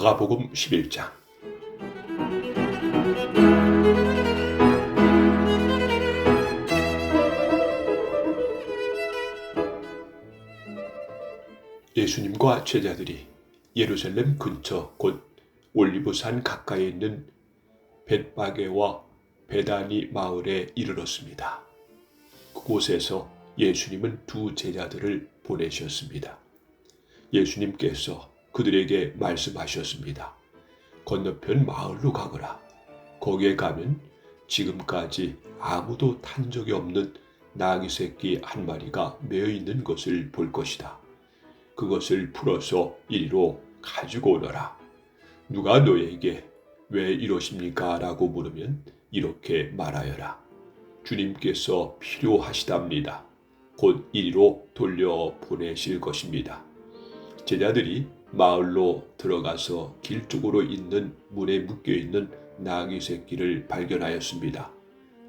마가복음 11장 예수님과 제자들이 예루살렘 근처 곧 올리브산 가까이에 있는 벳바게와 베다니 마을에 이르렀습니다. 그곳에서 예수님은 두 제자들을 보내셨습니다. 예수님께서 그들에게 말씀하셨습니다. 건너편 마을로 가거라. 거기에 가면 지금까지 아무도 탄 적이 없는 나귀 새끼 한 마리가 매어 있는 것을 볼 것이다. 그것을 풀어서 이리로 가지고 오너라. 누가 너에게 왜 이러십니까? 라고 물으면 이렇게 말하여라. 주님께서 필요하시답니다. 곧 이리로 돌려 보내실 것입니다. 제자들이 마을로 들어가서 길 쪽으로 있는 문에 묶여 있는 나귀 새끼를 발견하였습니다.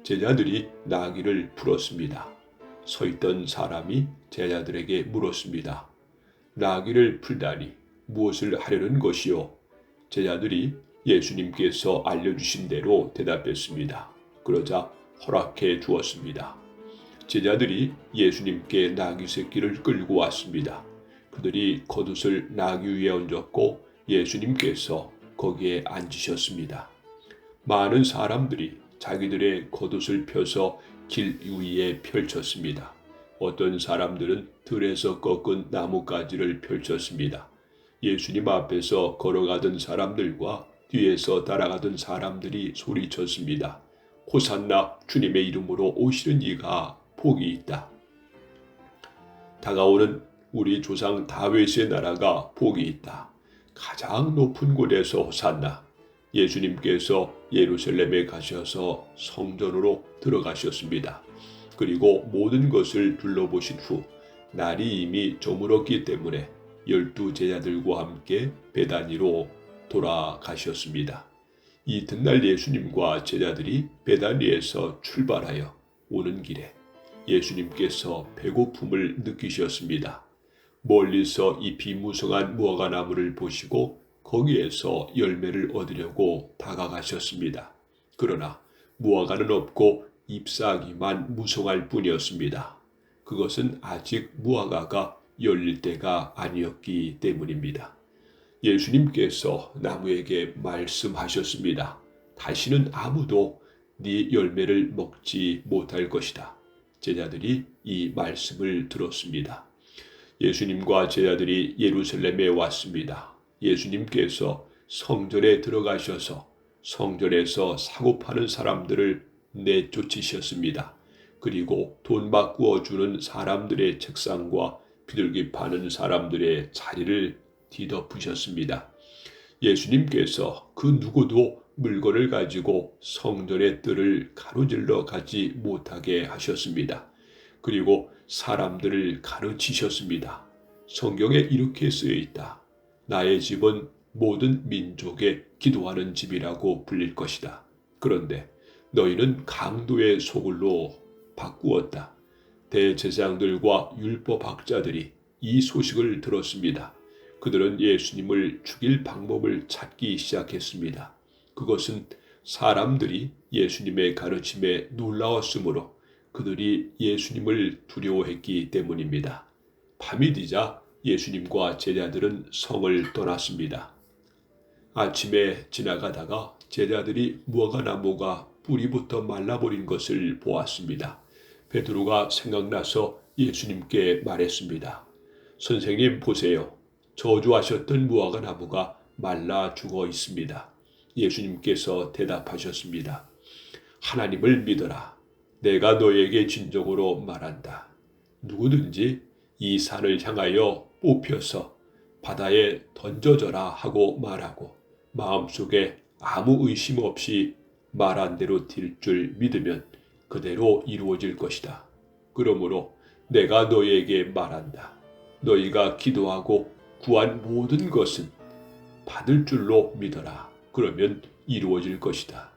제자들이 나귀를 풀었습니다. 서 있던 사람이 제자들에게 물었습니다. 나귀를 풀다니 무엇을 하려는 것이요? 제자들이 예수님께서 알려주신 대로 대답했습니다. 그러자 허락해 주었습니다. 제자들이 예수님께 나귀 새끼를 끌고 왔습니다. 그들이 겉옷을 나귀 위에 얹었고 예수님께서 거기에 앉으셨습니다. 많은 사람들이 자기들의 겉옷을 펴서 길 위에 펼쳤습니다. 어떤 사람들은 들에서 꺾은 나뭇가지를 펼쳤습니다. 예수님 앞에서 걸어가던 사람들과 뒤에서 따라가던 사람들이 소리쳤습니다. 호산나 주님의 이름으로 오시는 이가 복이 있다. 다가오는 우리 조상 다윗의 나라가 복이 있다. 가장 높은 곳에서 호산나. 예수님께서 예루살렘에 가셔서 성전으로 들어가셨습니다. 그리고 모든 것을 둘러보신 후 날이 이미 저물었기 때문에 열두 제자들과 함께 베다니로 돌아가셨습니다. 이튿날 예수님과 제자들이 베다니에서 출발하여 오는 길에 예수님께서 배고픔을 느끼셨습니다. 멀리서 잎이 무성한 무화과 나무를 보시고 거기에서 열매를 얻으려고 다가가셨습니다. 그러나 무화과는 없고 잎사귀만 무성할 뿐이었습니다. 그것은 아직 무화과가 열릴 때가 아니었기 때문입니다. 예수님께서 나무에게 말씀하셨습니다. 다시는 아무도 네 열매를 먹지 못할 것이다. 제자들이 이 말씀을 들었습니다. 예수님과 제자들이 예루살렘에 왔습니다. 예수님께서 성전에 들어가셔서 성전에서 사고 파는 사람들을 내쫓으셨습니다. 그리고 돈 바꾸어 주는 사람들의 책상과 비둘기 파는 사람들의 자리를 뒤덮으셨습니다. 예수님께서 그 누구도 물건을 가지고 성전의 뜰을 가로질러 가지 못하게 하셨습니다. 그리고 사람들을 가르치셨습니다. 성경에 이렇게 쓰여 있다. 나의 집은 모든 민족의 기도하는 집이라고 불릴 것이다. 그런데 너희는 강도의 소굴로 바꾸었다. 대제사장들과 율법학자들이 이 소식을 들었습니다. 그들은 예수님을 죽일 방법을 찾기 시작했습니다. 그것은 사람들이 예수님의 가르침에 놀라웠으므로 그들이 예수님을 두려워했기 때문입니다. 밤이 되자 예수님과 제자들은 성을 떠났습니다. 아침에 지나가다가 제자들이 무화과 나무가 뿌리부터 말라버린 것을 보았습니다. 베드로가 생각나서 예수님께 말했습니다. 선생님 보세요. 저주하셨던 무화과 나무가 말라 죽어 있습니다. 예수님께서 대답하셨습니다. 하나님을 믿어라. 내가 너에게 진정으로 말한다. 누구든지 이 산을 향하여 뽑혀서 바다에 던져져라 하고 말하고 마음속에 아무 의심 없이 말한 대로 될 줄 믿으면 그대로 이루어질 것이다. 그러므로 내가 너에게 말한다. 너희가 기도하고 구한 모든 것은 받을 줄로 믿어라. 그러면 이루어질 것이다.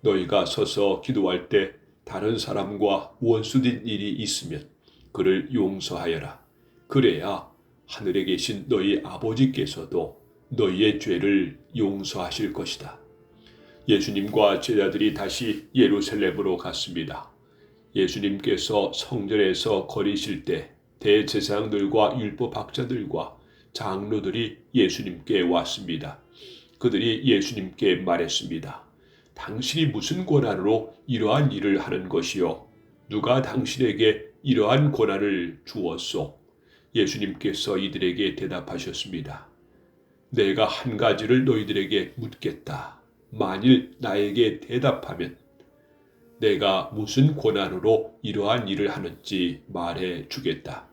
너희가 서서 기도할 때 다른 사람과 원수된 일이 있으면 그를 용서하여라. 그래야 하늘에 계신 너희 아버지께서도 너희의 죄를 용서하실 것이다. 예수님과 제자들이 다시 예루살렘으로 갔습니다. 예수님께서 성전에서 거리실 때 대제사장들과 율법학자들과 장로들이 예수님께 왔습니다. 그들이 예수님께 말했습니다. 당신이 무슨 권한으로 이러한 일을 하는 것이요? 누가 당신에게 이러한 권한을 주었소? 예수님께서 이들에게 대답하셨습니다. 내가 한 가지를 너희들에게 묻겠다. 만일 나에게 대답하면 내가 무슨 권한으로 이러한 일을 하는지 말해 주겠다.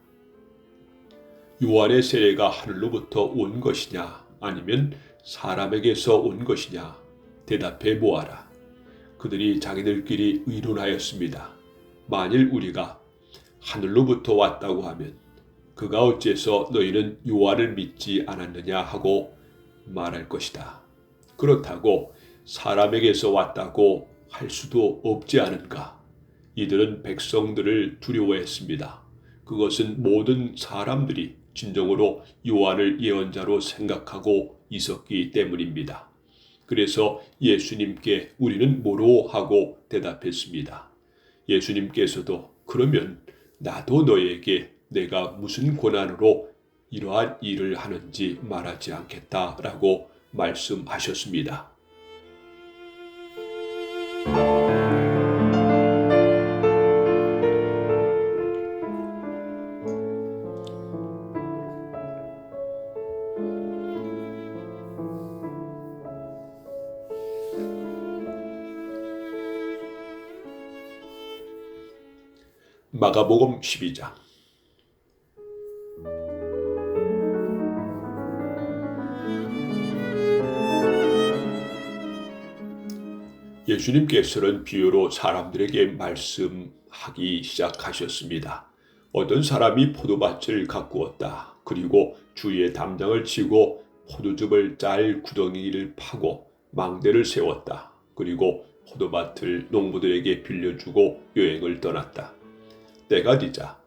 요한의 세례가 하늘로부터 온 것이냐 아니면 사람에게서 온 것이냐 대답해 보아라. 그들이 자기들끼리 의논하였습니다. 만일 우리가 하늘로부터 왔다고 하면 그가 어째서 너희는 요한을 믿지 않았느냐 하고 말할 것이다. 그렇다고 사람에게서 왔다고 할 수도 없지 않은가. 이들은 백성들을 두려워했습니다. 그것은 모든 사람들이 진정으로 요한을 예언자로 생각하고 있었기 때문입니다. 그래서 예수님께 우리는 뭐로 하고 대답했습니다. 예수님께서도 그러면 나도 너에게 내가 무슨 권한으로 이러한 일을 하는지 말하지 않겠다라고 말씀하셨습니다. 마가복음 12장 예수님께서는 비유로 사람들에게 말씀하기 시작하셨습니다. 어떤 사람이 포도밭을 가꾸었다. 그리고 주위에 담장을 치고 포도즙을 짤 구덩이를 파고 망대를 세웠다. 그리고 포도밭을 농부들에게 빌려주고 여행을 떠났다. 때가 되자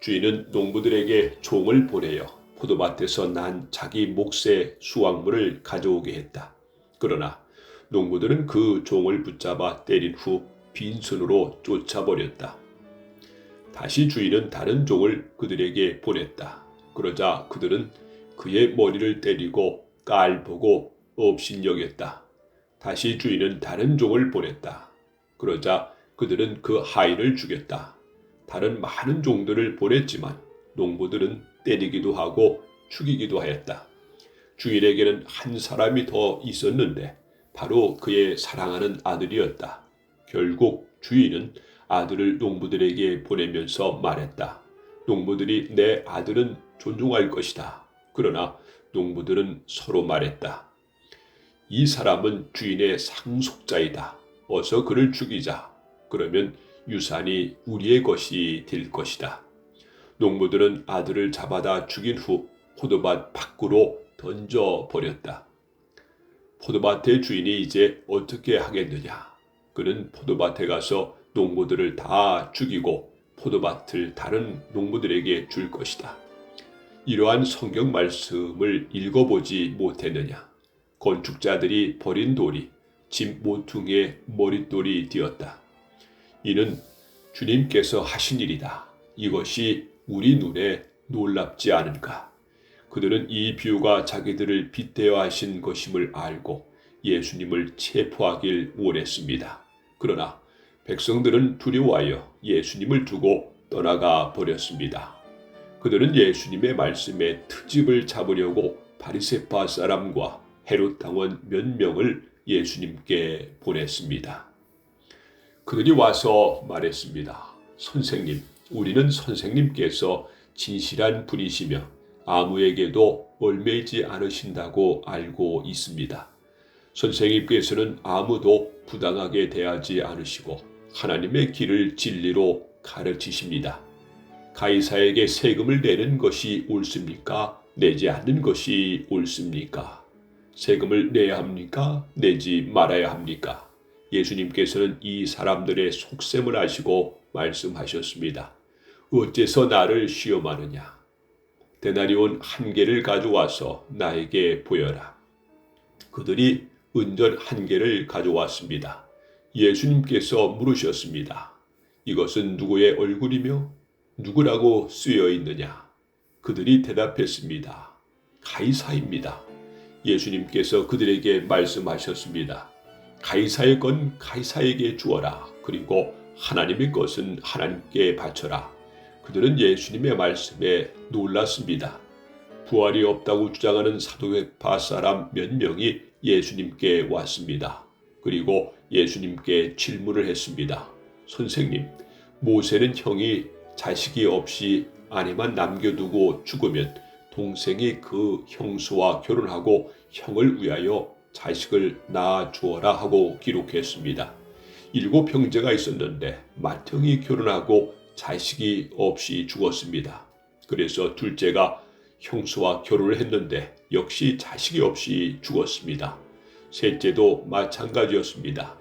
주인은 농부들에게 종을 보내어 포도밭에서 난 자기 몫의 수확물을 가져오게 했다. 그러나 농부들은 그 종을 붙잡아 때린 후 빈손으로 쫓아버렸다. 다시 주인은 다른 종을 그들에게 보냈다. 그러자 그들은 그의 머리를 때리고 깔보고 업신여겼다. 다시 주인은 다른 종을 보냈다. 그러자 그들은 그 하인을 죽였다. 다른 많은 종들을 보냈지만 농부들은 때리기도 하고 죽이기도 하였다. 주인에게는 한 사람이 더 있었는데 바로 그의 사랑하는 아들이었다. 결국 주인은 아들을 농부들에게 보내면서 말했다. 농부들이 내 아들은 존중할 것이다. 그러나 농부들은 서로 말했다. 이 사람은 주인의 상속자이다. 어서 그를 죽이자. 그러면 유산이 우리의 것이 될 것이다. 농부들은 아들을 잡아다 죽인 후 포도밭 밖으로 던져 버렸다. 포도밭의 주인이 이제 어떻게 하겠느냐? 그는 포도밭에 가서 농부들을 다 죽이고 포도밭을 다른 농부들에게 줄 것이다. 이러한 성경 말씀을 읽어보지 못했느냐? 건축자들이 버린 돌이 집 모퉁이의 머릿돌이 되었다. 이는 주님께서 하신 일이다. 이것이 우리 눈에 놀랍지 않은가? 그들은 이 비유가 자기들을 빗대어 하신 것임을 알고 예수님을 체포하길 원했습니다. 그러나 백성들은 두려워하여 예수님을 두고 떠나가 버렸습니다. 그들은 예수님의 말씀에 트집을 잡으려고 바리세파 사람과 헤롯 당원 몇 명을 예수님께 보냈습니다. 그들이 와서 말했습니다. 선생님, 우리는 선생님께서 진실한 분이시며 아무에게도 얼매지 않으신다고 알고 있습니다. 선생님께서는 아무도 부당하게 대하지 않으시고 하나님의 길을 진리로 가르치십니다. 가이사에게 세금을 내는 것이 옳습니까? 내지 않는 것이 옳습니까? 세금을 내야 합니까? 내지 말아야 합니까? 예수님께서는 이 사람들의 속셈을 아시고 말씀하셨습니다. 어째서 나를 시험하느냐? 데나리온 한 개를 가져와서 나에게 보여라. 그들이 은전 한 개를 가져왔습니다. 예수님께서 물으셨습니다. 이것은 누구의 얼굴이며 누구라고 쓰여 있느냐? 그들이 대답했습니다. 가이사입니다. 예수님께서 그들에게 말씀하셨습니다. 가이사의 건 가이사에게 주어라. 그리고 하나님의 것은 하나님께 바쳐라. 그들은 예수님의 말씀에 놀랐습니다. 부활이 없다고 주장하는 사도회파 사람 몇 명이 예수님께 왔습니다. 그리고 예수님께 질문을 했습니다. 선생님, 모세는 형이 자식이 없이 아내만 남겨두고 죽으면 동생이 그 형수와 결혼하고 형을 위하여 자식을 낳아 주어라 하고 기록했습니다. 일곱 형제가 있었는데 맏형이 결혼하고 자식이 없이 죽었습니다. 그래서 둘째가 형수와 결혼을 했는데 역시 자식이 없이 죽었습니다. 셋째도 마찬가지였습니다.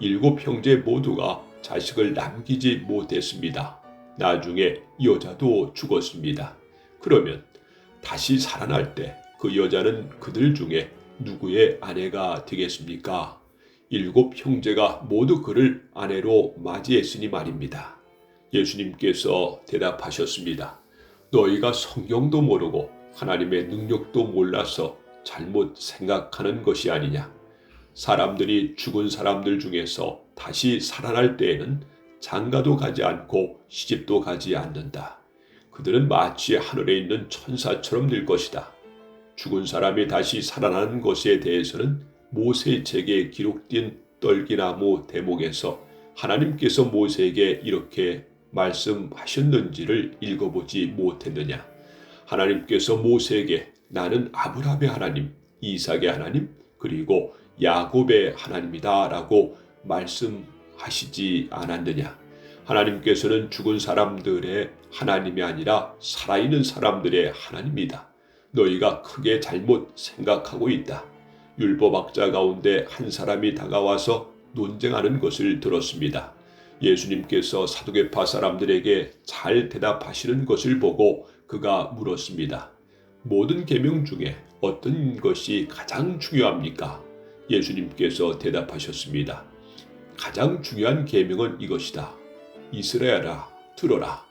일곱 형제 모두가 자식을 남기지 못했습니다. 나중에 여자도 죽었습니다. 그러면 다시 살아날 때 그 여자는 그들 중에 누구의 아내가 되겠습니까? 일곱 형제가 모두 그를 아내로 맞이했으니 말입니다. 예수님께서 대답하셨습니다. 너희가 성경도 모르고 하나님의 능력도 몰라서 잘못 생각하는 것이 아니냐. 사람들이 죽은 사람들 중에서 다시 살아날 때에는 장가도 가지 않고 시집도 가지 않는다. 그들은 마치 하늘에 있는 천사처럼 될 것이다. 죽은 사람이 다시 살아나는 것에 대해서는 모세의 책에 기록된 떨기나무 대목에서 하나님께서 모세에게 이렇게 말씀하셨는지를 읽어보지 못했느냐. 하나님께서 모세에게 나는 아브라함의 하나님, 이삭의 하나님, 그리고 야곱의 하나님이다 라고 말씀하시지 않았느냐. 하나님께서는 죽은 사람들의 하나님이 아니라 살아있는 사람들의 하나님이다. 너희가 크게 잘못 생각하고 있다. 율법학자 가운데 한 사람이 다가와서 논쟁하는 것을 들었습니다. 예수님께서 사두개파 사람들에게 잘 대답하시는 것을 보고 그가 물었습니다. 모든 계명 중에 어떤 것이 가장 중요합니까? 예수님께서 대답하셨습니다. 가장 중요한 계명은 이것이다. 이스라엘아 들어라.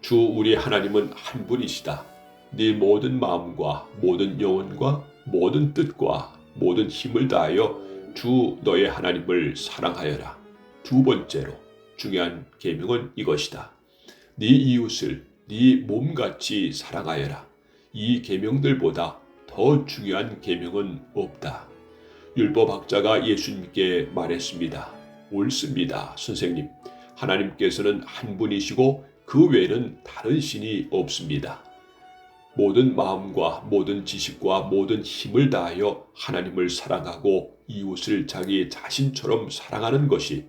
주 우리 하나님은 한 분이시다. 네 모든 마음과 모든 영혼과 모든 뜻과 모든 힘을 다하여 주 너의 하나님을 사랑하여라. 두 번째로 중요한 계명은 이것이다. 네 이웃을 네 몸같이 사랑하여라. 이 계명들보다 더 중요한 계명은 없다. 율법학자가 예수님께 말했습니다. 옳습니다, 선생님. 하나님께서는 한 분이시고 그 외에는 다른 신이 없습니다. 모든 마음과 모든 지식과 모든 힘을 다하여 하나님을 사랑하고 이웃을 자기 자신처럼 사랑하는 것이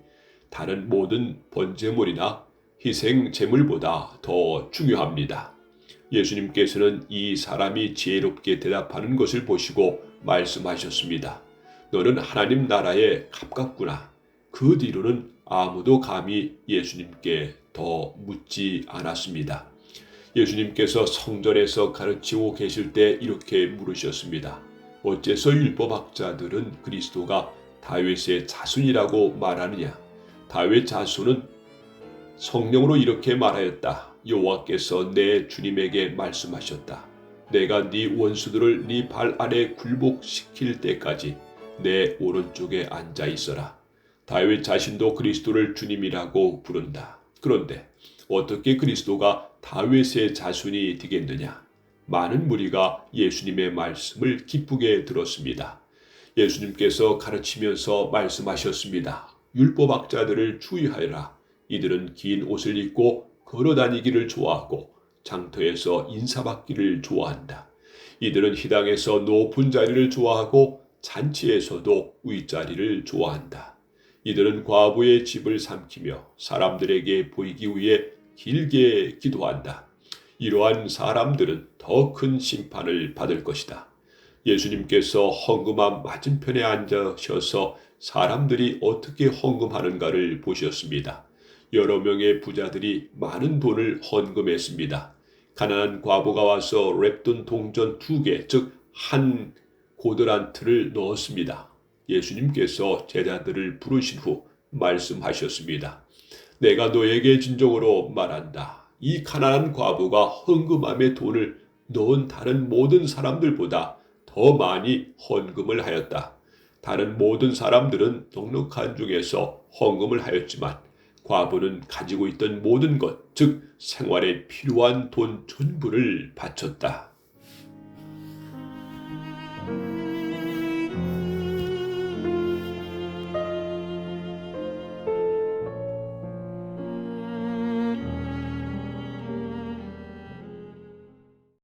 다른 모든 번제물이나 희생 제물보다 더 중요합니다. 예수님께서는 이 사람이 지혜롭게 대답하는 것을 보시고 말씀하셨습니다. 너는 하나님 나라에 가깝구나. 그 뒤로는 아무도 감히 예수님께 더 묻지 않았습니다. 예수님께서 성전에서 가르치고 계실 때 이렇게 물으셨습니다. 어째서 율법학자들은 그리스도가 다윗의 자손이라고 말하느냐? 다윗 자손은 성령으로 이렇게 말하였다. 여호와께서 내 주님에게 말씀하셨다. 내가 네 원수들을 네 발 아래 굴복시킬 때까지 내 오른쪽에 앉아 있어라. 다윗 자신도 그리스도를 주님이라고 부른다. 그런데 어떻게 그리스도가 다윗의 자손이 되겠느냐? 많은 무리가 예수님의 말씀을 기쁘게 들었습니다. 예수님께서 가르치면서 말씀하셨습니다. 율법학자들을 주의하여라. 이들은 긴 옷을 입고 걸어 다니기를 좋아하고 장터에서 인사받기를 좋아한다. 이들은 희당에서 높은 자리를 좋아하고 잔치에서도 윗자리를 좋아한다. 이들은 과부의 집을 삼키며 사람들에게 보이기 위해 길게 기도한다. 이러한 사람들은 더 큰 심판을 받을 것이다. 예수님께서 헌금함 맞은편에 앉으셔서 사람들이 어떻게 헌금하는가를 보셨습니다. 여러 명의 부자들이 많은 돈을 헌금했습니다. 가난한 과부가 와서 랩돈 동전 두 개, 즉 한 고드란트를 넣었습니다. 예수님께서 제자들을 부르신 후 말씀하셨습니다. 내가 너에게 진정으로 말한다. 이 가난한 과부가 헌금함에 돈을 넣은 다른 모든 사람들보다 더 많이 헌금을 하였다. 다른 모든 사람들은 넉넉한 중에서 헌금을 하였지만 과부는 가지고 있던 모든 것, 즉 생활에 필요한 돈 전부를 바쳤다.